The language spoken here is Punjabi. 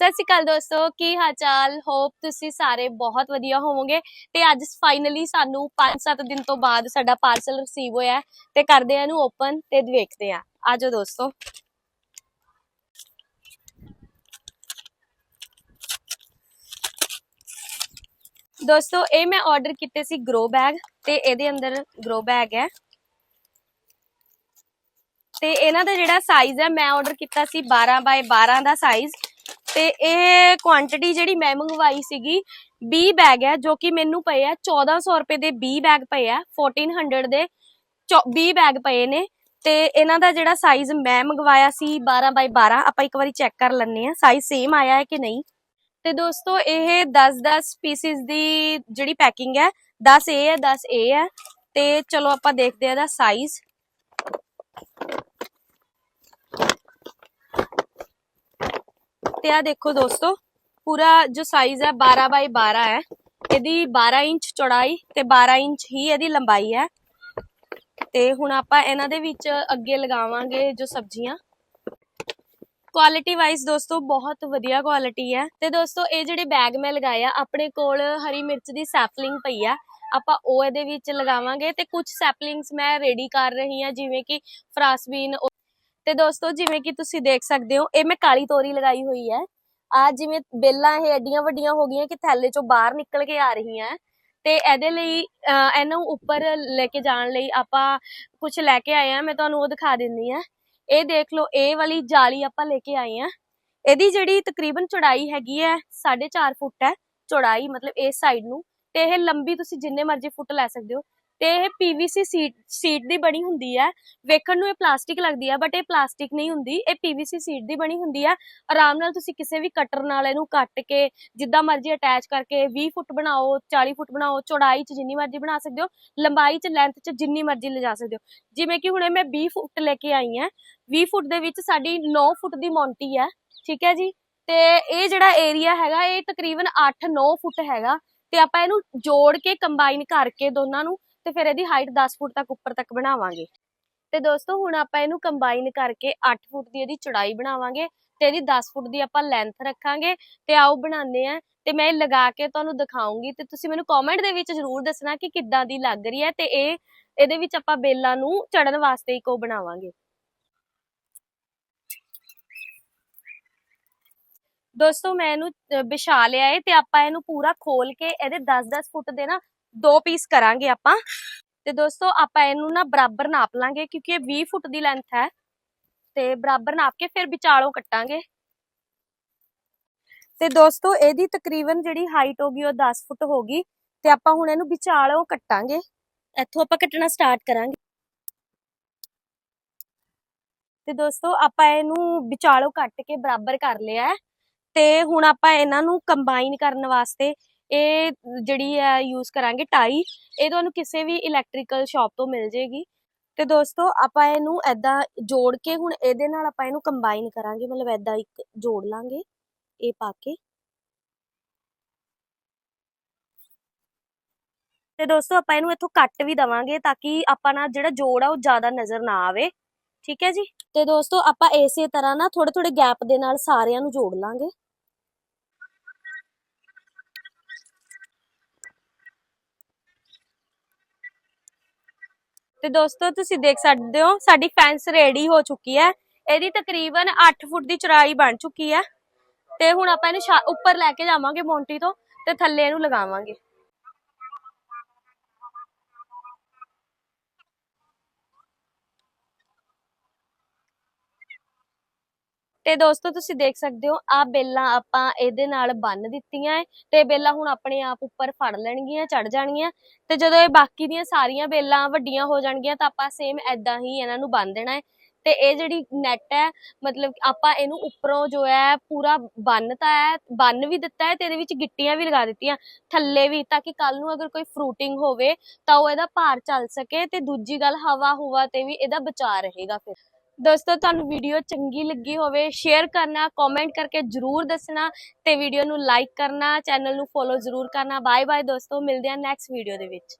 ਸਤਿ ਸ਼੍ਰੀ ਅਕਾਲ ਦੋਸਤੋ, ਕੀ ਹਾਲ ਚਾਲ ਹੋਪ ਤੁਸੀਂ ਸਾਰੇ ਬਹੁਤ ਵਧੀਆ ਹੋਵੋਗੇ। ਤੇ ਅੱਜ ਫਾਈਨਲੀ ਸਾਨੂੰ 5-7 ਦਿਨ ਤੋਂ ਬਾਅਦ ਸਾਡਾ ਪਾਰਸਲ ਰਿਸੀਵ ਹੋਇਆ ਤੇ ਕਰਦੇ ਆ ਇਹਨੂੰ ਓਪਨ ਤੇ ਵੇਖਦੇ ਆ ਆਜੋ ਦੋਸਤੋ। ਦੋਸਤੋ, ਇਹ ਮੈਂ ਆਰਡਰ ਕੀਤੇ ਸੀ ਗਰੋ ਬੈਗ ਤੇ ਇਹਦੇ ਅੰਦਰ ਗਰੋ ਬੈਗ ਹੈ। ਤੇ ਇਹਨਾਂ ਦਾ ਜਿਹੜਾ ਸਾਈਜ਼ ਹੈ, ਮੈਂ ਆਰਡਰ ਕੀਤਾ ਸੀ 12 ਬਾਏ 12 ਦਾ ਸਾਈਜ਼ ਤੇ ਇਹ ਕੁਆਂਟੀਟੀ ਜਿਹੜੀ ਮੈਂ ਮੰਗਵਾਈ ਸੀਗੀ 20 ਬੈਗ ਹੈ, ਜੋ ਕਿ ਮੈਨੂੰ ਪਏ ਆ 1400 ਰੁਪਏ ਦੇ 20 ਬੈਗ ਪਏ ਆ 1400 ਦੇ 20 ਬੈਗ ਪਏ ਨੇ ਤੇ ਇਹਨਾਂ ਦਾ ਜਿਹੜਾ ਸਾਈਜ਼ ਮੈਂ ਮੰਗਵਾਇਆ ਸੀ 12 ਬਾਈ 12 ਆਪਾਂ ਇੱਕ ਵਾਰੀ ਚੈੱਕ ਕਰ ਲੈਣੇ ਆ ਸਾਈਜ਼ ਸੇਮ ਆਇਆ ਹੈ ਕਿ ਨਹੀਂ। ਤੇ ਦੋਸਤੋ, ਇਹ 10-10 ਪੀਸਿਸ ਦੀ ਜਿਹੜੀ ਪੈਕਿੰਗ ਹੈ 10 ਇਹ ਹੈ 10 ਇਹ ਹੈ, ਤੇ ਚਲੋ ਆਪਾਂ ਦੇਖਦੇ ਆ ਇਹਦਾ ਸਾਈਜ਼ ਤੇ ਆ ਦੇਖੋ ਦੋਸਤੋ, ਪੂਰਾ ਜੋ ਸਾਈਜ਼ ਹੈ 12 ਬਾਈ 12 ਹੈ। ਇਹਦੀ 12 ਇੰਚ ਚੌੜਾਈ ਤੇ 12 ਇੰਚ ਹੀ ਇਹਦੀ ਲੰਬਾਈ ਹੈ। ਤੇ ਹੁਣ ਆਪਾਂ ਇਹਨਾਂ ਦੇ ਵਿੱਚ ਅੱਗੇ ਲਗਾਵਾਂਗੇ ਜੋ ਸਬਜ਼ੀਆਂ। ਕੁਆਲਿਟੀ ਵਾਈਜ਼ ਦੋਸਤੋ, ਬਹੁਤ ਵਧੀਆ ਕੁਆਲਿਟੀ ਹੈ। ਤੇ ਦੋਸਤੋ, ਇਹ ਜਿਹੜੇ ਬੈਗ ਮੈਂ ਲਗਾਏ ਆਪਣੇ ਕੋਲ ਹਰੀ ਮਿਰਚ ਦੀ ਸੈਪਲਿੰਗ ਪਈ ਆ। ਆਪਾਂ ਉਹ ਇਹਦੇ ਵਿੱਚ ਲਗਾਵਾਂਗੇ ਤੇ ਕੁਝ ਸੈਪਲਿੰਗਸ ਮੈਂ ਰੈਡੀ ਕਰ ਰਹੀ ਹਾਂ ਜਿਵੇਂ ਕਿ ਫਰਾਸਬੀਨ ਤੇ ਦੋਸਤੋ ਜਿਵੇਂ ਕਿ ਤੁਸੀਂ ਦੇਖ ਸਕਦੇ ਹੋ ਇਹ ਮੈਂ ਕਾਲੀ ਤੋਰੀ ਲਗਾਈ ਹੋਈ ਹੈ। ਆ ਜਿਵੇਂ ਬੇਲਾਂ ਇਹ ਐਡੀਆਂ ਵੱਡੀਆਂ ਹੋ ਗਈਆਂ ਕਿ ਥੈਲੇ ਚੋਂ ਬਾਹਰ ਨਿਕਲ ਕੇ ਆ ਰਹੀਆਂ ਤੇ ਇਹਦੇ ਲਈ ਅਹ, ਇਹਨੂੰ ਉੱਪਰ ਲੈ ਕੇ ਜਾਣ ਲਈ ਆਪਾਂ ਕੁਝ ਲੈ ਕੇ ਆਏ ਆ ਮੈਂ ਤੁਹਾਨੂੰ ਉਹ ਦਿਖਾ ਦਿੰਦੀ ਆ ਇਹ ਦੇਖ ਲਓ ਇਹ ਵਾਲੀ ਜਾਲੀ ਆਪਾਂ ਲੈ ਕੇ ਆਏ ਆ ਇਹਦੀ ਜਿਹੜੀ ਤਕਰੀਬਨ ਚੌੜਾਈ ਹੈਗੀ ਹੈ 4.5 ਫੁੱਟ ਹੈ ਚੌੜਾਈ ਮਤਲਬ ਇਸ ਸਾਈਡ ਨੂੰ। ਤੇ ਇਹ ਲੰਬੀ ਤੁਸੀਂ ਜਿੰਨੇ ਮਰਜ਼ੀ ਫੁੱਟ ਲੈ ਸਕਦੇ ਹੋ। ਤੇ ਇਹ ਪੀਵੀਸੀ ਸੀਟ ਸੀਟ ਦੀ ਬਣੀ ਹੁੰਦੀ ਹੈ ਵੇਖਣ ਨੂੰ ਇਹ ਪਲਾਸਟਿਕ ਲੱਗਦੀ ਹੈ ਬਟ ਇਹ ਪਲਾਸਟਿਕ ਨਹੀਂ ਹੁੰਦੀ। ਇਹ ਪੀਵੀਸੀ ਸੀਟ ਦੀ ਬਣੀ ਹੁੰਦੀ ਹੈ ਆਰਾਮ ਨਾਲ ਤੁਸੀਂ ਕਿਸੇ ਵੀ ਕਟਰ ਨਾਲ ਇਹਨੂੰ ਕੱਟ ਕੇ, ਜਿੱਦਾਂ ਮਰਜ਼ੀ ਅਟੈਚ ਕਰਕੇ 20 ਫੁੱਟ ਬਣਾਓ 40 ਫੁੱਟ ਬਣਾਓ, ਚੌੜਾਈ 'ਚ ਜਿੰਨੀ ਮਰਜ਼ੀ ਬਣਾ ਸਕਦੇ ਹੋ, ਲੰਬਾਈ 'ਚ ਲੈਂਥ 'ਚ ਜਿੰਨੀ ਮਰਜ਼ੀ ਲਿਜਾ ਸਕਦੇ ਹੋ। ਜਿਵੇਂ ਕਿ ਹੁਣੇ ਮੈਂ 20 ਫੁੱਟ ਲੈ ਕੇ ਆਈ ਹਾਂ 20 ਫੁੱਟ ਦੇ ਵਿੱਚ ਸਾਡੀ 9 ਫੁੱਟ ਦੀ ਮੌਂਟੀ ਹੈ ਠੀਕ ਹੈ ਜੀ? ਤੇ ਇਹ ਜਿਹੜਾ ਏਰੀਆ ਹੈਗਾ, ਇਹ ਤਕਰੀਬਨ 8-9 ਫੁੱਟ ਹੈਗਾ। ਤੇ ਆਪਾਂ ਇਹਨੂੰ ਜੋੜ ਕੇ ਕੰਬਾਈਨ ਕਰਕੇ ਦੋਨਾਂ ਨੂੰ ਤੇ ਫਿਰ ਇਹਦੀ ਹਾਈਟ 10 ਫੁੱਟ ਤੱਕ ਉੱਪਰ ਤੱਕ ਬਣਾਵਾਂਗੇ। ਤੇ ਦੋਸਤੋ, ਹੁਣ ਆਪਾਂ ਇਹਨੂੰ ਕੰਬਾਈਨ ਕਰਕੇ 8 ਫੁੱਟ ਦੀ ਇਹਦੀ ਚੌੜਾਈ ਬਣਾਵਾਂਗੇ ਤੇ ਇਹਦੀ 10 ਫੁੱਟ ਦੀ ਆਪਾਂ ਲੈਂਥ ਰੱਖਾਂਗੇ ਤੇ ਆਓ ਬਣਾਉਂਦੇ ਆ ਤੇ ਮੈਂ ਲਗਾ ਕੇ ਤੁਹਾਨੂੰ ਦਿਖਾਉਂਗੀ ਤੇ ਤੁਸੀਂ ਮੈਨੂੰ ਕਮੈਂਟ ਦੇ ਵਿੱਚ ਜ਼ਰੂਰ ਦੱਸਣਾ ਕਿ ਕਿੱਦਾਂ ਦੀ ਲੱਗ ਰਹੀ ਹੈ ਤੇ ਇਹ, ਇਹਦੇ ਵਿੱਚ ਆਪਾਂ ਬੇਲਾਂ ਨੂੰ ਚੜਨ ਵਾਸਤੇ ਇੱਕ ਉਹ ਬਣਾਵਾਂਗੇ। ਦੋਸਤੋ, ਮੈਂ ਇਹਨੂੰ ਵਿਛਾ ਲਿਆ ਏ ਤੇ ਆਪਾਂ ਇਹਨੂੰ ਪੂਰਾ ਖੋਲ ਕੇ ਇਹਦੇ 10-10 ਫੁੱਟ ਦੇ ਨਾ ਦੋ ਪੀਸ ਕਰਾਂਗੇ ਆਪਾਂ। ਤੇ ਦੋਸਤੋ, ਆਪਾਂ ਇਹਨੂੰ ਨਾ ਬਰਾਬਰ ਨਾਪ ਲਾਂਗੇ ਕਿਉਂਕਿ ਇਹ 20 ਫੁੱਟ ਦੀ ਲੈਂਥ ਹੈ। ਤੇ ਬਰਾਬਰ ਨਾਪ ਕੇ ਫਿਰ ਵਿਚਾਲੋਂ ਕੱਟਾਂਗੇ। ਤੇ ਦੋਸਤੋ, ਇਹਦੀ ਤਕਰੀਬਨ ਜਿਹੜੀ ਹਾਈਟ ਹੋਗੀ ਉਹ 10 ਫੁੱਟ ਹੋਗੀ ਤੇ ਆਪਾਂ ਹੁਣ ਇਹਨੂੰ ਵਿਚਾਲੋਂ ਕੱਟਾਂਗੇ। ਇੱਥੋਂ ਆਪਾਂ ਕੱਟਣਾ ਸਟਾਰਟ ਕਰਾਂਗੇ। ਤੇ ਦੋਸਤੋ, ਆਪਾਂ ਇਹਨੂੰ ਵਿਚਾਲੋਂ ਕੱਟ ਕੇ ਬਰਾਬਰ ਕਰ ਲਿਆ ਤੇ ਹੁਣ ਆਪਾਂ ਇਹਨਾਂ ਨੂੰ ਕੰਬਾਈਨ ਕਰਨ ਵਾਸਤੇ ਇਹ ਜਿਹੜੀ ਹੈ ਯੂਜ਼ ਕਰਾਂਗੇ ਟਾਈ ਇਹ ਤੁਹਾਨੂੰ ਕਿਸੇ ਵੀ ਇਲੈਕਟ੍ਰੀਕਲ ਸ਼ਾਪ ਤੋਂ ਮਿਲ ਜੇਗੀ। ਤੇ ਦੋਸਤੋ, ਆਪਾਂ ਇਹਨੂੰ ਐਦਾਂ ਜੋੜ ਕੇ ਹੁਣ ਇਹਦੇ ਨਾਲ ਆਪਾਂ ਇਹਨੂੰ ਕੰਬਾਈਨ ਕਰਾਂਗੇ, ਮਤਲਬ ਐਦਾਂ ਇੱਕ ਜੋੜ ਲਾਂਗੇ, ਇਹ ਪਾ ਕੇ। ਤੇ ਦੋਸਤੋ, ਆਪਾਂ ਇਹਨੂੰ ਇੱਥੋਂ ਕੱਟ ਵੀ ਦਵਾਂਗੇ ਤਾਂ ਕਿ ਆਪਾਂ ਨਾ ਜਿਹੜਾ ਜੋੜ ਆ ਉਹ ਜ਼ਿਆਦਾ ਨਜ਼ਰ ਨਾ ਆਵੇ। ਠੀਕ ਹੈ ਜੀ? ਤੇ ਦੋਸਤੋ, ਆਪਾਂ ਇਸੇ ਤਰ੍ਹਾਂ ਨਾ ਥੋੜੇ ਥੋੜੇ ਗੈਪ ਦੇ ਨਾਲ ਸਾਰਿਆਂ ਨੂੰ ਜੋੜ ਲਾਂਗੇ। ਤੇ ਦੋਸਤੋ, ਤੁਸੀਂ ਦੇਖ ਸਕਦੇ ਹੋ, ਸਾਡੀ ਫੈਂਸ ਰੈਡੀ ਹੋ ਚੁੱਕੀ ਹੈ। ਇਹਦੀ ਤਕਰੀਬਨ 8 ਫੁੱਟ ਦੀ ਚੌੜਾਈ ਬਣ ਚੁੱਕੀ ਹੈ। ਤੇ ਹੁਣ ਆਪਾਂ ਇਹਨੂੰ ਉੱਪਰ ਲੈ ਕੇ ਜਾਵਾਂਗੇ ਮੌਂਟੀ ਤੋਂ ਤੇ ਥੱਲੇ ਇਹਨੂੰ ਲਗਾਵਾਂਗੇ। ਤੇ ਦੋਸਤੋ, ਤੁਸੀਂ ਦੇਖ ਸਕਦੇ ਹੋ ਆ ਬੇਲਾਂ ਆਪਾਂ ਇਹਦੇ ਨਾਲ ਬੰਨ ਦਿੱਤੀਆਂ ਹੈ ਤੇ ਬੇਲਾਂ ਹੁਣ ਆਪਣੇ ਆਪ ਉੱਪਰ ਫੜ ਲੈਣਗੀਆਂ ਚੜ ਜਾਣਗੀਆਂ ਤੇ ਜਦੋਂ ਇਹ ਬਾਕੀ ਦੀਆਂ ਸਾਰੀਆਂ ਬੇਲਾਂ ਵੱਡੀਆਂ ਹੋ ਜਾਣਗੀਆਂ ਤਾਂ ਆਪਾਂ ਸੇਮ ਐਦਾਂ ਹੀ ਇਹਨਾਂ ਨੂੰ ਬੰਨ ਦੇਣਾ ਹੈ ਤੇ ਇਹ ਜਿਹੜੀ ਨੈਟ ਹੈ ਮਤਲਬ ਆਪਾਂ ਇਹਨੂੰ ਉੱਪਰੋਂ ਜੋ ਹੈ ਪੂਰਾ ਬੰਨਤਾ ਹੈ ਬੰਨ ਵੀ ਦਿੱਤਾ ਹੈ ਤੇ ਇਹਦੇ ਵਿੱਚ ਗਿੱਟੀਆਂ ਵੀ ਲਗਾ ਦਿੱਤੀਆਂ, ਥੱਲੇ ਵੀ ਤਾਂ ਕਿ ਕੱਲ ਨੂੰ ਅਗਰ ਕੋਈ ਫਰੂਟਿੰਗ ਹੋਵੇ ਤਾਂ ਉਹ ਇਹਦਾ ਭਾਰ ਚੱਲ ਸਕੇ ਤੇ ਦੂਜੀ ਗੱਲ ਹਵਾ ਹੁਵਾ ਤੇ ਵੀ ਇਹਦਾ ਬਚਾਅ ਰਹੇਗਾ ਫਿਰ। ਦੋਸਤੋ, ਤੁਹਾਨੂੰ ਵੀਡੀਓ ਚੰਗੀ ਲੱਗੀ ਹੋਵੇ ਸ਼ੇਅਰ ਕਰਨਾ ਕਮੈਂਟ ਕਰਕੇ ਜਰੂਰ ਦੱਸਣਾ ਤੇ ਵੀਡੀਓ ਨੂੰ ਲਾਈਕ ਕਰਨਾ ਚੈਨਲ ਨੂੰ ਫੋਲੋ ਜਰੂਰ ਕਰਨਾ। ਬਾਏ ਬਾਏ ਦੋਸਤੋ, ਮਿਲਦੇ ਹਾਂ ਨੈਕਸਟ ਵੀਡੀਓ ਦੇ ਵਿੱਚ।